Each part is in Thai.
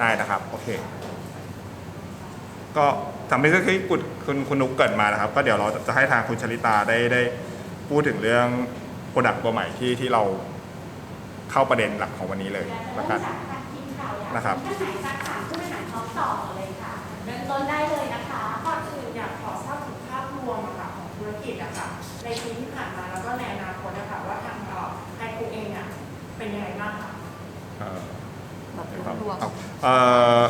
ได้นะครับ โอเค ก็ทำให้ที่คุณคุณคุณนุกเกิดมานะครับ ก็เดี๋ยวเราจะให้ทางคุณชลิตาได้ได้พูดถึงเรื่องโปรดักต์ตัวใหม่ที่ที่เราเข้าประเด็นหลักของวันนี้เลยเริ่นะมครับจากการทีมข่าวอยากนะครับท่านไหนสักถามผู้บริหารท็อปต่อเลยค่ะเริ่มต้นได้เลยนะคะก่อนอื่นอยากขอทราบถึงภาพรวมอะค่ะของธุรกิจอะค่ะในปีที่ผ่านมาแล้วก็ในอนาคตอะค่ะว่าทางเอ่อไฮคูเองอะเป็นยังไงบ้างคะ เอ่อ แบบครับรวมเอาเอ่อ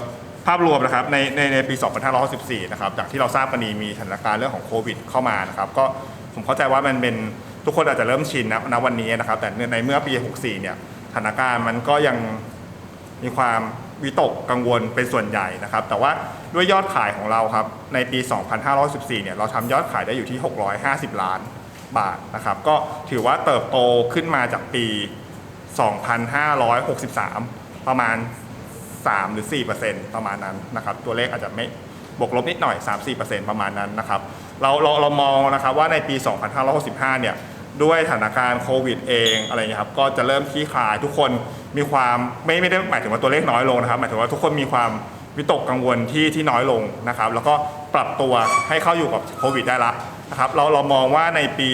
ภาพรวมนะครับในในในปี 2564 นะครับจากที่เราทราบกันดีมีสถานการณ์เรื่องของโควิดเข้ามานะครับก็ผมเข้าใจว่ามันเป็นทุกคนอาจจะเริ่มชินนะณวันนี้นะครับ แต่ในเมื่อปี 64 เนี่ยสถานการณ์มันก็ยังมีความวิตกกังวลเป็นส่วนใหญ่นะครับ แต่ว่าด้วยยอดขายของเราครับในปี 2514 เนี่ยเราทำยอดขายได้อยู่ที่ 650 ล้านบาทนะครับ ก็ถือว่าเติบโตขึ้นมาจากปี 2,563 ประมาณ 3 หรือ 4%ประมาณนั้นนะครับ ตัวเลขอาจจะไม่บวกลบนิดหน่อย 3-4%ประมาณนั้นนะครับ เราเราเรามองนะครับว่าในปี 2565 เนี่ย ด้วยสถานการณ์โควิดเองอะไรเงี้ยครับ ก็จะเริ่มคลี่คลายทุกคนมีความไม่ไม่ได้หมายถึงว่าตัวเลขน้อยลงนะครับ หมายถึงว่าทุกคนมีความวิตกกังวลที่ที่น้อยลงนะครับ แล้วก็ปรับตัวให้เข้าอยู่กับโควิดได้ละนะครับ เราเรามองว่าในปี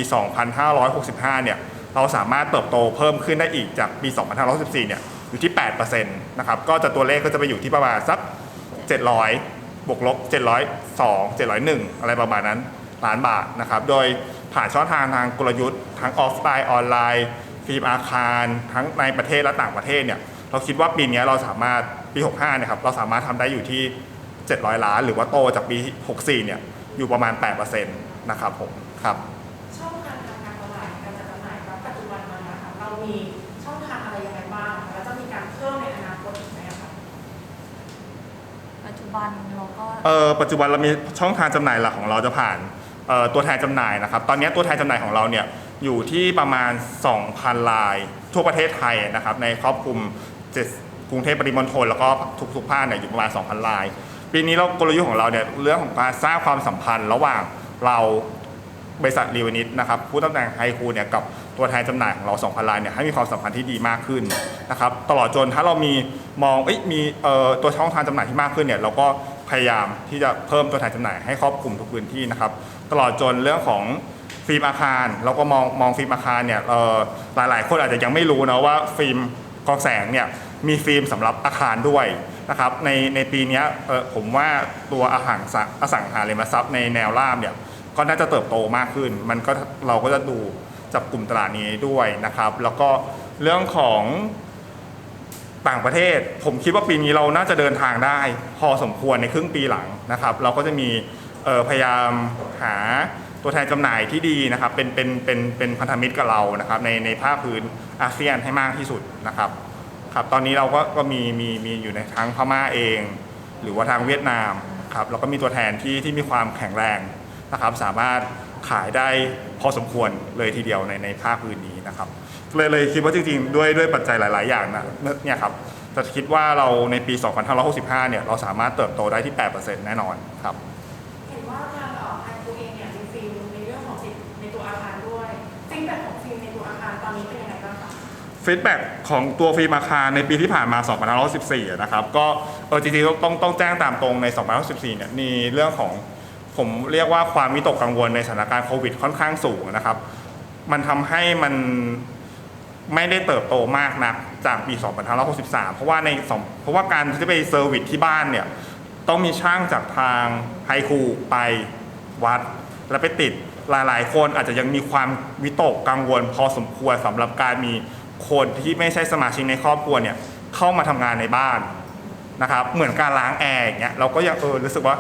2565 เนี่ย เราสามารถเติบโตเพิ่มขึ้นได้อีกจากปี 2514 เนี่ย อยู่ที่8%นะครับก็จะตัวเลขก็จะไปอยู่ที่ประมาณสัก 700 บวกลบ 702 701 อะไรประมาณนั้นล้านบาทนะครับโดยผ่านช่องทางทางกลยุทธ์ทั้งออฟไลน์ออนไลน์ฟิล์มอาคาร ทั้งในประเทศและต่างประเทศเนี่ยเราคิดว่าปีนี้เราสามารถปี 65นี่ยครับเราสามารถทำได้อยู่ที่ 700 ล้าน หรือว่าโตจากปี 64เนี่ยอยู่ประมาณ8%นะครับผมครับช่องทางทางการตลาดการจัดจำหน่ายปัจจุบันมานะคะเรามี จจุบันเราก็เออปัจจุบันเรามีช่องทางจำหน่ายหลักของเราจะผ่านเอ่อตัวแทนจำหน่ายนะครับ ตอนนี้ตัวแทนจำหน่ายของเราเนี่ยอยู่ที่ประมาณ 2,000 ลาย ทั่วประเทศไทยนะครับในครอบคลุม7กรุงเทพปริมณฑลแล้วก็ทุกๆภาคเนี่ยอยู่ประมาณ 2,000 ลาย ปีนี้เรากลยุทธ์ของเราเนี่ยเรื่องของการสร้างความสัมพันธ์ ระหว่างเราบริษัทรีวนิตนะครับผู้ตำแหน่งไฮคูเนี่ยกับ ตัวแทนจำหน่ายของเรา 2,000ลายเนี่ยให้มีความสัมพันธ์ที่ดีมากขึ้นนะครับตลอดจนถ้าเรามีมองอมีตัวช่องทางจำหน่ายที่มากขึ้นเนี่ยเราก็พยายามที่จะเพิ่มตัวแทนจำหน่ายให้ครอบคลุมทุกพื้นที่นะครับตลอดจนเรื่องของฟิล์มอาคารเราก็มองมองฟิล์มอาคารเนี่ยเอ่อหลายคนอาจจะยังไม่รู้นะว่าฟิล์มกองแสงเนี่ยมีฟิล์มสำหรับอาคารด้วยนะครับในในปีนี้ผมว่าตัวอาหารอสังหาริมทรัพย์ในแนวราบเนี่ยก็น่าจะเติบโตมากขึ้น มันก็เราก็จะดู จับกลุ่มตลาดนี้ด้วยนะครับ แล้วก็เรื่องของต่างประเทศ ผมคิดว่าปีนี้เราน่าจะเดินทางได้ พอสมควรในครึ่งปีหลังนะครับ เราก็จะมีพยายามหาตัวแทนจำหน่ายที่ดีนะครับ เป็นเป็นเป็นเป็นพันธมิตรกับเรานะครับ ในในภาคพื้นอาเซียนให้มากที่สุดนะครับครับตอนนี้เราก็ก็มีมีมีอยู่ในทั้งพม่าเอง หรือว่าทางเวียดนามครับแล้วก็มีตัวแทนที่ที่มีความแข็งแรงนะครับ สามารถ ขายได้พอสมควรเลยทีเดียวในในภาคพื้นนี้นะครับเลยเลยคิดว่าจริงๆ ด้วยด้วยปัจจัยหลาย ๆ อย่างนะเนี่ยครับจะคิดว่าเราในปี 2565 เนี่ยเราสามารถเติบโตได้ที่ 8%แน่นอนครับเห็นว่าทางเอ่อไฮคูเองเนี่ยมีฟิล์มในเรื่องของสิทธิ์ในตัวอาคารด้วยฟีดแบ็กของฟิล์มในตัวอาคารตอนนี้เป็นยังไงบ้างคะฟีดแบ็กของตัวฟิล์มอาคารในปีที่ผ่านมา 2514อะนะครับก็เออจริงๆต้องต้องต้องแจ้งตามตรงใน 2514 เนี่ยมีเรื่องของ ผมเรียกว่าความวิตกกังวลในสถานการณ์โควิดค่อนข้างสูงนะครับ มันทำให้มันไม่ได้เติบโตมากนักจากปี 2563 เพราะว่าในเพราะว่าการที่ไปเซอร์วิสที่บ้านเนี่ยต้องมีช่างจากทางไฮคูไปวัด แล้วไปติดหลาย ๆ คนอาจจะยังมีความวิตกกังวล พอสมควรสำหรับการมีคนที่ไม่ใช่สมาชิกในครอบครัวเนี่ยเข้ามาทำงานในบ้านนะครับเหมือนการล้างแอร์อย่างเงี้ยเราก็ยังเออรู้สึกว่า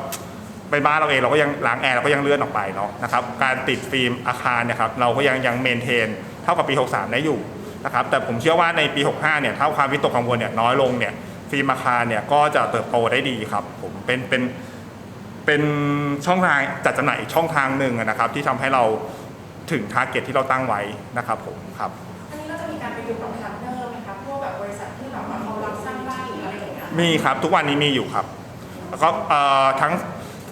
ไปบ้านเราเองเราก็ยังล้างแอร์เราก็ยังเลื่อนออกไปเนาะนะครับการติดฟิล์มอาคารเนี่ยครับเราก็ยังยังเมนเทนเท่ากับปี 63 ได้อยู่นะครับแต่ผมเชื่อว่าในปี 65 เนี่ยถ้าความวิตกกังวลเนี่ยน้อยลงเนี่ยฟิล์มอาคารเนี่ยก็จะเติบโตได้ดีครับผมเป็นเป็นเป็นช่องทางจัดจำหน่ายอีกช่องทางหนึ่งอะนะครับที่ทำให้เราถึงทาร์เก็ตที่เราตั้งไว้นะครับผมครับอันนี้เราจะมีการไปดูกับพาร์ทเนอร์ไหมคะพวกแบบบริษัทที่แบบว่าเขารับสร้างบ้านหรืออะไรอย่างเงี้ยมีครับทุกวันนี้มีอยู่ครับแล้วก็เอ่อทั้ง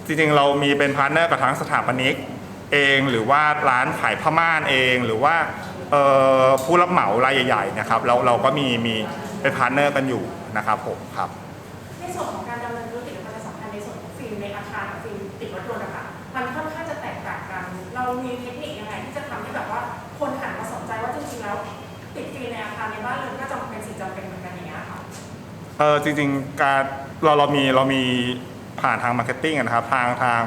จริงๆ เรามีเป็นพาร์ทเนอร์กับทั้งสถาปนิกเองหรือว่าร้านขายผ้าม่านเอง หรือว่าเอ่อผู้รับเหมารายใหญ่ๆนะครับเราเราก็มีมีเป็นพาร์ทเนอร์กันอยู่นะครับผมครับในส่วนของการดำเนินธุรกิจและประชาสัมพันธ์ในส่วนของฟิล์มในอาคารกับฟิล์มติดรถยนต์นะคะมันค่อนข้างจะแตกต่างกัน เรามีเทคนิคยังไงที่จะทำให้แบบว่าคนหันมาสนใจว่าจริงๆแล้วติดฟิล์มในอาคารในบ้านเรือนก็จำเป็นสิ่งจำเป็นเหมือนกันอย่างเงี้ยค่ะเออจริงๆการเราเรามีเรามี ผ่านทางมาร์เก็ตติ้งนะครับทางทาง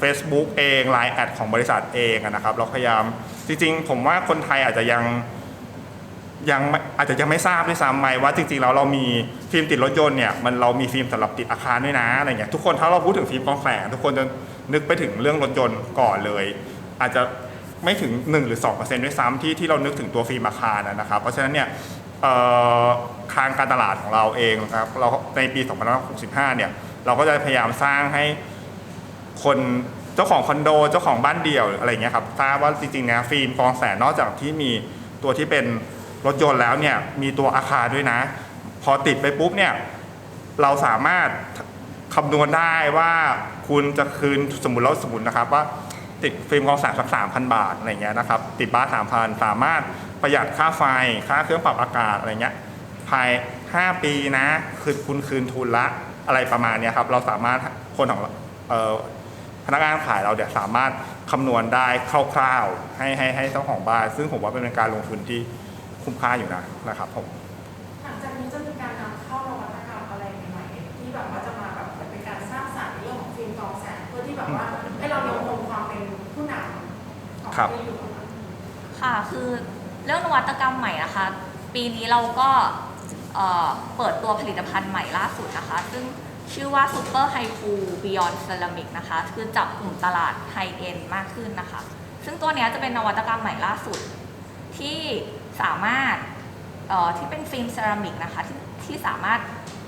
Facebook เอง Line แอดของบริษัทเองนะครับ เราพยายามจริงๆ ผมว่าคนไทยอาจจะยังยังอาจจะยังไม่ทราบด้วยซ้ำไหมว่าจริงๆแล้วเรามีฟิล์มติดรถยนต์เนี่ยมันเรามีฟิล์มสำหรับติดอาคารด้วยนะอะไรเงี้ยทุกคนถ้าเราพูดถึงฟิล์มกองแสงทุกคนจะนึกไปถึงเรื่องรถยนต์ก่อนเลย อาจจะไม่ถึง 1 หรือ2%ด้วยซ้ำที่ที่เรานึกถึงตัวฟิล์มอาคารนะครับเพราะฉะนั้นเนี่ยทางการตลาดของเราเองนะครับเราในปี 2565 เนี่ย เราก็จะพยายามสร้างให้คนเจ้าของคอนโดเจ้าของบ้านเดี่ยวอะไรเงี้ยครับทราบว่าจริงๆเนี่ยฟิล์มกรองแสงนอกจากที่มีตัวที่เป็นรถยนต์แล้วเนี่ยมีตัวอาคารด้วยนะ พอติดไปปุ๊บเนี่ยเราสามารถคำนวณได้ว่าคุณจะคืนสมมติเราสมมตินะครับว่าติดฟิล์มกองแสงสักสามพันบาทอะไรเงี้ยนะครับติดบ้านสามพันสามารถประหยัดค่าไฟค่าเครื่องปรับอากาศอะไรเงี้ยภาย 5 ปีนะคือคุณคืนทุนละ อะไรประมาณเนี้ยครับ เราสามารถคนของเราเอ่อพนักงานขายเราเนี่ยสามารถคำนวณได้คร่าวๆให้ให้ให้เจ้าของบ้าน ซึ่งผมว่าเป็นการลงทุนที่คุ้มค่าอยู่นะนะครับผมหลังจากนี้จะมีการนำเข้านวัตกรรมอะไรใหม่ๆที่แบบว่าจะมาแบบเหมือนเป็นการสร้างสรรค์ในเรื่องของฟิล์มกรองแสงเพื่อที่แบบว่าให้เรายังคงความเป็นผู้นำของครับที่อยู่ค่ะคือเรื่องนวัตกรรมใหม่นะคะ ปีนี้เราก็ เปิดตัวผลิตภัณฑ์ใหม่ล่าสุดนะคะ ซึ่งชื่อว่า Super h i g h ู Beyond Ceramic นะคะ คือจับกลุ่มตลาดไฮเอ็นมากขึ้นนะคะ ซึ่งตัวนี้จะเป็นนวัตกรรมใหม่ล่าสุด ที่สามารถที่เป็นฟิล์มเซรามิกนะคะที่ที่สามารถ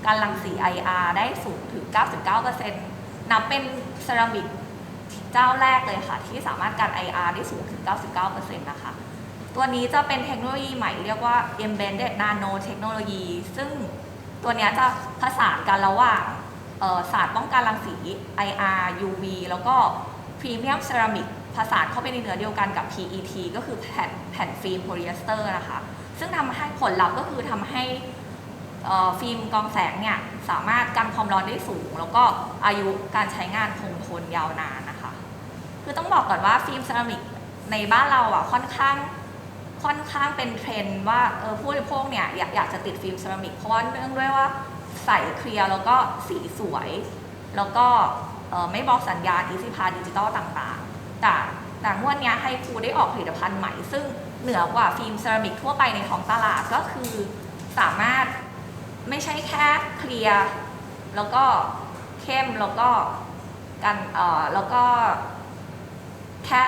การรังสี IR ได้สูงถึง 99%นับเป็นเซรามิกเจ้าแรกเลยค่ะ ที่สามารถการ IR ได้สูงถึง 99%นะคะ ตัวนี้จะเป็นเทคโนโลยีใหม่เรียกว่า embedded nano technology ซึ่งตัวนี้จะผสานกันระหว่างเอ่อสารป้องกันรังสี IR UV แล้วก็พรีเมียมเซรามิกผสานเข้าไปในเนื้อเดียวกันกับ PET ก็คือแผ่นแผ่นฟิล์มโพลีเอสเตอร์นะคะ ซึ่งทำให้ผลลัพธ์ก็คือทำให้ฟิล์มกองแสงเนี่ย สามารถกันความร้อนได้สูง แล้วก็อายุการใช้งานคงทนยาวนานนะคะ คือต้องบอกก่อนว่าฟิล์มเซรามิกในบ้านเราอะค่อนข้าง ค่อนข้างเป็นเทรนด์ว่าเออผู้บริโภคเนี่ยอยากอยากจะติดฟิล์มเซรามิกเพราะว่าเนื่องด้วยว่าใสเคลียร์แล้วก็สีสวย แล้วก็เออไม่บอกสัญญาณอีซิพาดิจิตอลต่างๆ แต่แต่งวดเนี้ยให้ครูได้ออกผลิตภัณฑ์ใหม่ ซึ่งเหนือกว่าฟิล์มเซรามิกทั่วไปในท้องตลาดก็คือสามารถไม่ใช่แค่เคลียร์แล้วก็เข้มแล้วก็กันเอ่อแล้วก็แค่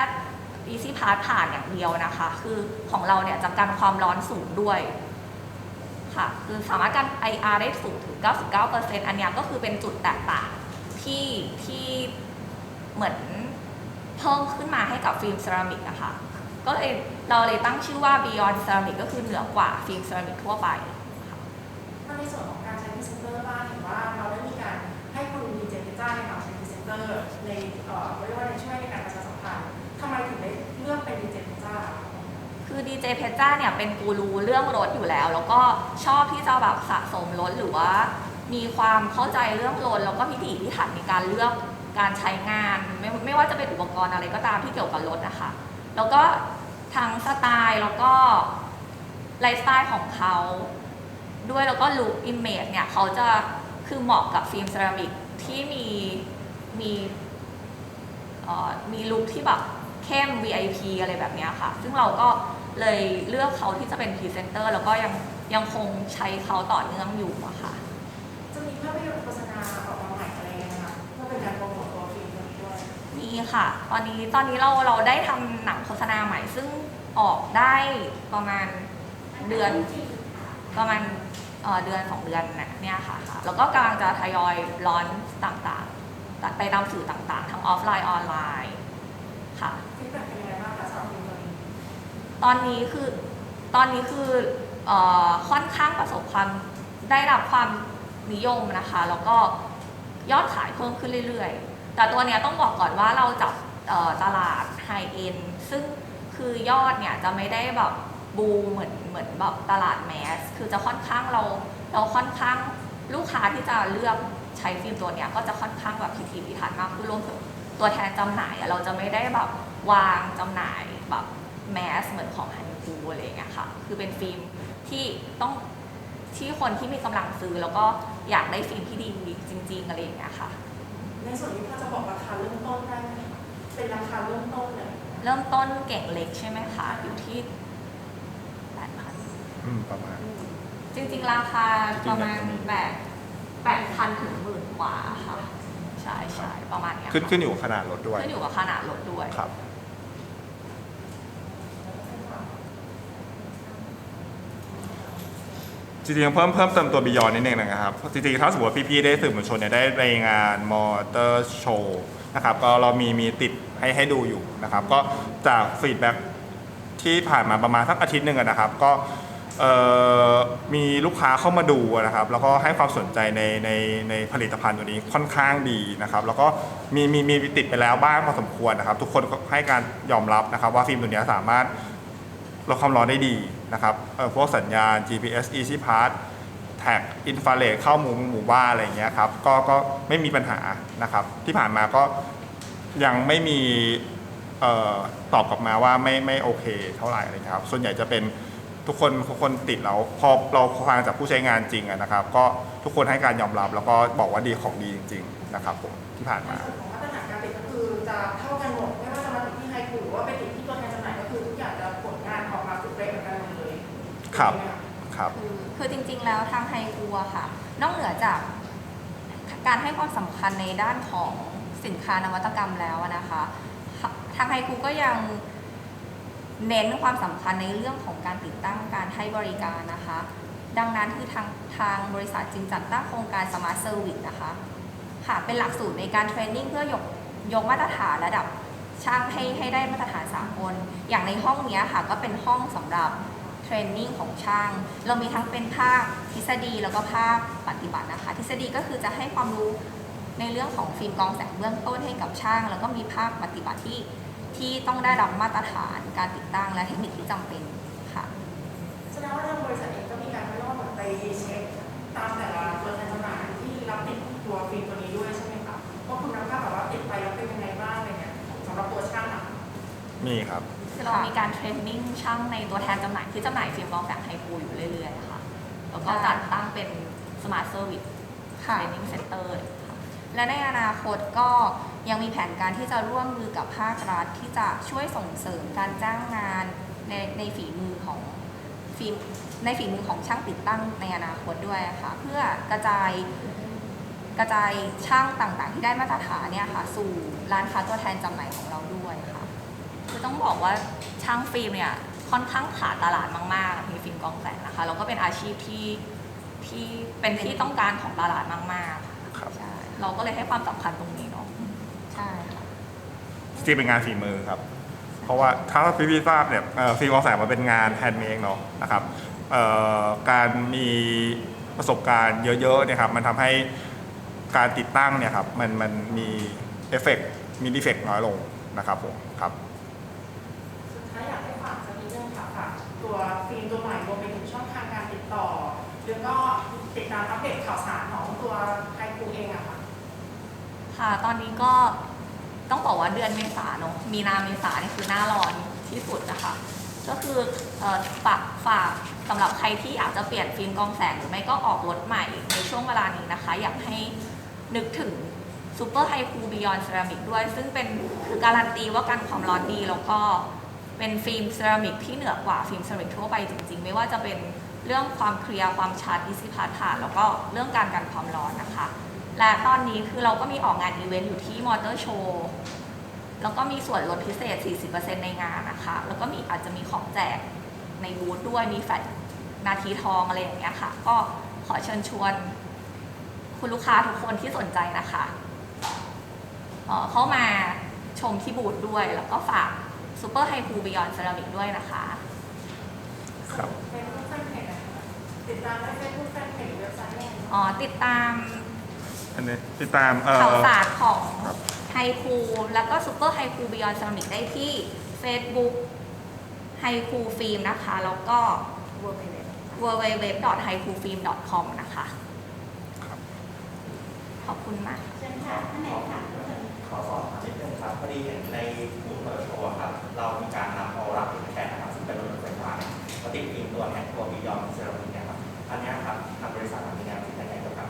Easy Pass ผ่านอย่างเดียวนะคะ คือของเราเนี่ยจะกันความร้อนสูงด้วยค่ะ คือสามารถกัน IR ได้สูงถึง 99%อันนี้ก็คือเป็นจุดแตกต่างที่ที่เหมือนเพิ่มขึ้นมาให้กับฟิล์มเซรามิกนะคะ ก็เลยเราเลยตั้งชื่อว่า Beyond Ceramic ก็คือเหนือกว่าฟิล์มเซรามิกทั่วไปในส่วนของการใช้พรีเซนเตอร์บ้างเห็นว่าเราได้มีการให้คุณดีเจพิจ้าในการใช้พรีเซนเตอร์ในเอ่อเรียกว่าในช่วยในการ ไมถึงได้เลือกเป็นดีเจเพิจ้า คือดีเจเพชจ้าเนี่ยเป็นกูรูเรื่องรถอยู่แล้ว แล้วก็ชอบที่จะแบบสะสมรถหรือว่า มีความเข้าใจเรื่องรถแล้วก็พิถีพิถันในการเลือกการใช้งาน ไม่ไม่ว่าจะเป็นอุปกรณ์อะไรก็ตามที่เกี่ยวกับรถนะคะแล้วก็ทั้งสไตล์แล้วก็ไลฟ์สไตล์ของเขาด้วยแล้วก็ลุคอิมเมจเนี่ยเขาจะคือเหมาะกับฟิล์มเซรามิกที่มีมีมีลุคที่แบบ เข้ม VIP อะไรแบบเนี้ยค่ะ ซึ่งเราก็เลยเลือกเขาที่จะเป็นพรีเซนเตอร์แล้วก็ยังยังคงใช้เขาต่อเนื่องอยู่อะค่ะ จะมีภาพยนตร์โฆษณาออกมาใหม่อะไรยังไงคะเพื่อเป็นการโปรโมทตัวฟิล์มด้วยมีค่ะ ตอนนี้ตอนนี้เราเราได้ทำหนังโฆษณาใหม่ ซึ่งออกได้ประมาณเดือนประมาณเอ่อเดือนสองเดือนน่ะเนี่ยค่ะค่ะ แล้วก็กำลังจะทยอยร้อนต่างๆ ไปตามสื่อต่างๆ ทั้งออฟไลน์ออนไลน์ค่ะ ตอนนี้คือตอนนี้คือเออค่อนข้างประสบความได้รับความนิยมนะคะ แล้วก็ยอดขายเพิ่มขึ้นเรื่อยๆ แต่ตัวเนี้ยต้องบอกก่อนว่าเราจับเอ่อตลาดไฮเอ็นซึ่งคือยอดเนี่ยจะไม่ได้แบบบูมเหมือนเหมือนแบบตลาดแมส คือจะค่อนข้างเราเราค่อนข้างลูกค้าที่จะเลือกใช้ฟิล์มตัวเนี้ยก็จะค่อนข้างแบบพิถีพิถันมากคือรวมถึงตัวแทนจำหน่ายเราจะไม่ได้แบบวางจำหน่ายแบบ แมสเหมือนของฮันกูอะไรอย่างเงี้ยค่ะ คือเป็นฟิล์มที่ต้องที่คนที่มีกำลังซื้อแล้วก็อยากได้ฟิล์มที่ดีจริง ๆ อะไรอย่างเงี้ยค่ะ ในส่วนนี้พอจะบอกราคาเริ่มต้นได้ไหมคะเป็นราคาเริ่มต้นเลย เริ่มต้นเก่งเล็กใช่ไหมคะ อยู่ที่แปดพันอืมประมาณ จริง ๆ ราคาประมาณแปดแปดพันถึงหมื่นกว่าค่ะ ใช่ใช่ประมาณเนี้ยขึ้นค่ะขึ้นอยู่กับขนาดรถด้วย ขึ้นอยู่กับขนาดรถด้วยครับ จริงๆเพิ่มเพิ่มเติมตัวบิยอนนิดนึงนะครับจริงๆถ้าสมมติว่าพี่ๆได้สื่อมวลชนเนี่ยได้ไปงานมอเตอร์โชว์นะครับก็เรามีมีติดให้ให้ดูอยู่นะครับ ก็จากฟีดแบ็กที่ผ่านมาประมาณสักอาทิตย์หนึ่งนะครับ ก็มีลูกค้าเข้ามาดูนะครับ แล้วก็ให้ความสนใจในในในผลิตภัณฑ์ตัวนี้ค่อนข้างดีนะครับ แล้วก็มีมีมีติดไปแล้วบ้างพอสมควรนะครับ ทุกคนก็ให้การยอมรับนะครับ ว่าฟิล์มตัวนี้สามารถ ลดความร้อนได้ดีนะครับพวกสัญญาณ GPS Easy Pass แท็กอินฟราเรดเข้าหมู่หมู่บ้านอะไรอย่างเงี้ยครับก็ก็ไม่มีปัญหานะครับที่ผ่านมาก็ยังไม่มีออตอบกลับมาว่าไม่ไม่โอเคเท่าไหร่อะไรเลยครับ ส่วนใหญ่จะเป็นทุกคนทุกคนติดแล้วพอเราฟังจากผู้ใช้งานจริงนะครับ ก็ทุกคนให้การยอมรับแล้วก็บอกว่าดีของดีจริง ๆ นะครับผมที่ผ่านในมาส่วนของมาตรฐานการติดก็คือจะเท่ากันหมดไม่ว่าจะมาติดที่ไฮคูหรือว่าไปติดที่ตัวแทนจำหน่ายก็คือทุกอย่างจะผล ครับครับ คือคือจริงๆแล้วทางไฮคูอะค่ะ นอกเหนือจากการให้ความสำคัญในด้านของสินค้านวัตกรรมแล้วอะนะคะ ทางไฮคูก็ยังเน้นความสำคัญในเรื่องของการติดตั้งการให้บริการนะคะ ดังนั้นคือทางทางบริษัทจึงจัดตั้งโครงการ Smart Service นะคะค่ะเป็นหลักสูตรในการเทรนนิ่งเพื่อยกยกมาตรฐานระดับช่างให้ให้ได้มาตรฐานสากลอย่างในห้องเนี้ยค่ะ ก็เป็นห้องสำหรับ เทรนนิ่งของช่าง เรามีทั้งเป็นภาคทฤษฎีแล้วก็ภาคปฏิบัตินะคะ ทฤษฎีก็คือจะให้ความรู้ในเรื่องของฟิล์มกรองแสงเบื้องต้นให้กับช่าง แล้วก็มีภาคปฏิบัติที่ที่ต้องได้รับมาตรฐานการติดตั้งและเทคนิคที่จำเป็นค่ะแสดงว่าทางบริษัทเองก็มีการไม่ว่าเหมือนไปเช็คตามแต่ละตัวแทนจำหน่ายที่รับติดตัวฟิล์มตัวนี้ด้วยใช่ไหมคะว่าคุณภาพแบบว่าติดไปแล้วเป็นยังไงบ้างอะไรเงี้ยสำหรับตัวช่างอะนี่ครับ คือเรามีการเทรนนิ่งช่างในตัวแทนจำหน่ายที่จำหน่ายฟิล์มกรองแสงไฮฟูอยู่เรื่อยๆค่ะ แล้วก็จัดตั้งเป็น Smart Service ค่ะ Training Center เลยค่ะและในอนาคตก็ยังมีแผนการที่จะร่วมมือกับภาครัฐที่จะช่วยส่งเสริมการจ้างงานในในฝีมือของฟิล์มในฝีมือของช่างติดตั้งในอนาคตด้วยค่ะ เพื่อกระจายกระจายช่างต่างๆ ที่ได้มาตรฐานเนี่ยค่ะ สู่ร้านค้าตัวแทนจำหน่ายของเราด้วย ค่ะคือต้องบอกว่าช่างฟิล์มเนี่ยค่อนข้างขาดตลาดมากๆในฟิล์มกองแสงนะคะแล้วก็เป็นอาชีพที่ที่เป็นที่ต้องการของตลาดมากๆครับ ใช่เราก็เลยให้ความสำคัญตรงนี้เนาะใช่ค่ะจริงๆเป็นงานฝีมือครับ เพราะว่าถ้าพี่พี่ๆทราบเนี่ยเอ่อฟิล์มกองแสงมันเป็นงานแฮนด์เมดเนาะนะครับเอ่อการมีประสบการณ์เยอะๆเนี่ยครับมันทำให้การติดตั้งเนี่ยครับมันมันมีเอฟเฟกต์มีดีเฟกต์น้อยลงนะครับผมครับ แล้วก็ติดตามอัปเดตข่าวสารของตัวไฮคูเองอะค่ะ ค่ะ ตอนนี้ก็ต้องบอกว่าเดือนเมษาเนอะมีนาเมษานี่คือหน้าร้อนที่สุดนะคะ ก็คือเอ่อฝากฝากสำหรับใครที่อยากจะเปลี่ยนฟิล์มกรองแสงหรือไม่ก็ออกรถใหม่ในช่วงเวลานี้นะคะ อยากให้นึกถึง Super High Cool Beyond Ceramic ด้วย ซึ่งเป็นคือการันตีว่ากันความร้อนดีแล้วก็เป็นฟิล์มเซรามิกที่เหนือกว่าฟิล์มเซรามิกทั่วไปจริงๆ ไม่ว่าจะเป็น เรื่องความเคลียร์ความชัดดิสิพาฐาแล้วก็เรื่องการกันความร้อนนะคะ และตอนนี้คือเราก็มีออกงานอีเวนต์อยู่ที่มอเตอร์โชว์แล้วก็มีส่วนลดพิเศษ 40%ในงานนะคะ แล้วก็มีอาจจะมีของแจกในบูธด้วยมีแฟลชนาทีทองอะไรอย่างเงี้ยค่ะ ก็ขอเชิญชวน คุณลูกค้าทุกคนที่สนใจนะคะเออเข้ามาชมที่บูธด้วย แล้วก็ฝาก Super High Cool Beyond Ceramic ด้วยนะคะ ครับเฟซบุ๊กแฟนเพจนะคะ ติดตามได้เฟซบุ๊กแฟนเพจหรือเว็บไซต์อะไรอ๋อติดตามอันนี้ติดตามเอ่ข่าวอ สารของครับ ไฮคูแล้วก็ซูเปอร์ไฮคูบิยอนเซรามิกได้ที่ Facebook ไฮคูฟิล์มนะคะ แล้วก็ w w w h i k u f i l m c o m นะคะ ครับ ขอบคุณมาก เชิญค่ะท่านไหนค่ะเชิญขอสอบถามนิดนึงครับพอดีเห็นในกลุ่มเปิดโชว์ครับ เรามีการนำเอารับถึงแทนนะครับซึ่งเป็นรถยนต์ไฟฟ้าเนี่ยมาติดฟิล์มตัวแทนตัวบิยอนเซรามิกเนี่ยครับ อันนี้ครับทางบริษัทมีแนวคิดยังไงเกี่ยวกับ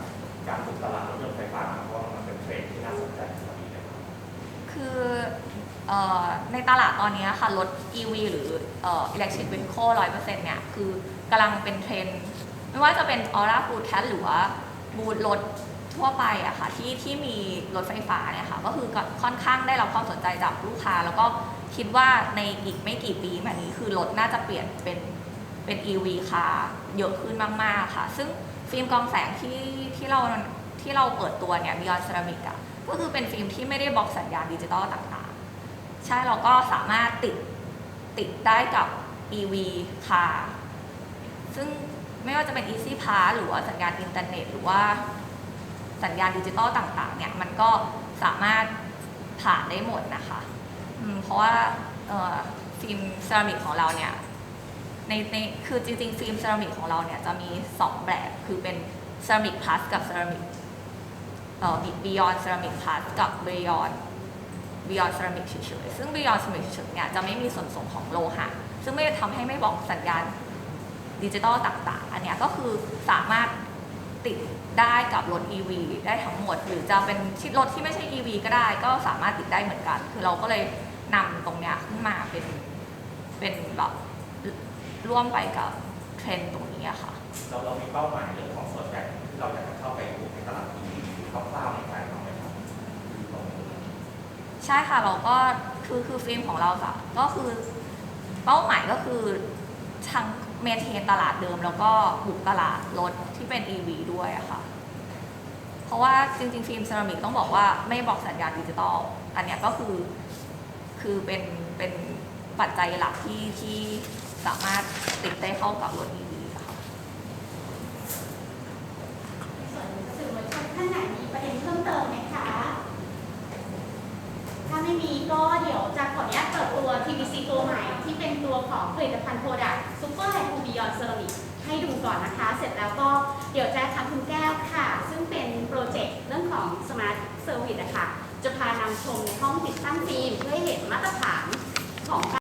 การปลูกตลาดรถยนต์ไฟฟ้าเพราะมันเป็นเทรนด์ที่น่าสนใจสำหรับอีกเลยครับคือเอ่อในตลาดตอนนี้ค่ะรถ EV หรือเอ่อ electric vehicle ร้อยเปอร์เซ็นต์เนี่ย คือกำลังเป็นเทรนด์ไม่ว่าจะเป็น Aura Food Cat หรือว่าบูธรถทั่วไปอะค่ะที่ที่มีรถไฟฟ้าเนี่ยค่ะก็คือก็ค่อนข้างได้รับความสนใจจากลูกค้า แล้วก็คิดว่าในอีกไม่กี่ปีมานี้คือรถน่าจะเปลี่ยนเป็น เป็น EV ค่ะ เยอะขึ้นมากๆค่ะ ซึ่งฟิล์มกองแสงที่ที่เราที่เราเปิดตัวเนี่ย Beyond Ceramic อะก็คือเป็นฟิล์มที่ไม่ได้บล็อกสัญญาณดิจิตอลต่างๆ ใช่เราก็สามารถติดติดได้กับ EV ค่ะ ซึ่งไม่ว่าจะเป็น Easy Pass หรือว่าสัญญาณอินเทอร์เน็ตหรือว่าสัญญาณดิจิตอลต่าง ๆ เนี่ย มันก็สามารถผ่านได้หมดนะคะ เพราะว่าฟิล์มเซรามิกของเราเนี่ย ในในคือจริงๆ ฟิล์มเซรามิกของเราเนี่ยจะมี 2 แบบคือเป็นเซรามิกพลัสกับเซรามิกเอ่อบียอนเซรามิกพลัสกับบียอนบียอนเซรามิกเฉยๆซึ่งบียอนเซรามิกเฉยๆเนี่ยจะไม่มีส่วนผสมของโลหะซึ่งไม่ได้ทำให้ไม่บอกสัญญาณดิจิตอลต่างๆ อันเนี้ยก็คือสามารถติดได้กับรถ EV ได้ทั้งหมด หรือจะเป็นรถที่ไม่ใช่ EV ก็ได้ ก็สามารถติดได้เหมือนกัน คือเราก็เลยนำตรงเนี้ยขึ้นมาเป็นเป็นแบบ ร่วมไปกับเทรนด์ตรงนี้อะค่ะ เราเรามีเป้าหมายเรื่องของส่วนแบ่งที่เราอยากจะเข้าไปปลูกในตลาดนี้คร่าวๆในใจเราไหมครับตรงนี้ใช่ค่ะเราก็คือคือฟิล์มของเราค่ะก็คือเป้าหมายก็คือทางเมนเทนตลาดเดิม แล้วก็บุกตลาดรถที่เป็น EV ด้วยอะค่ะ เพราะว่าจริงๆ ฟิล์มเซรามิกต้องบอกว่าไม่บอกสัญญาณดิจิตอลอันเนี้ยก็คือคือเป็นเป็นปัจจัยหลักที่ที่ สามารถติดได้เข้ากับรถ EV ค่ะในส่วนสื่อมวลชนท่านไหนมีประเด็นเพิ่มเติมไหมคะ ถ้าไม่มีก็เดี๋ยวจะขออนุญาตเปิดตัว TVC ตัวใหม่ ที่เป็นตัวของผลิตภัณฑ์โปรดักต์ซูเปอร์ไฮคูบิยอนเซรามิกให้ดูก่อนนะคะ เสร็จแล้วก็เดี๋ยวจะทางคุณแก้วค่ะ ซึ่งเป็นโปรเจกต์เรื่องของ Smart Service นะคะ จะพานำชมในห้องติดตั้งฟิล์มเพื่อให้เห็นมาตรฐานของ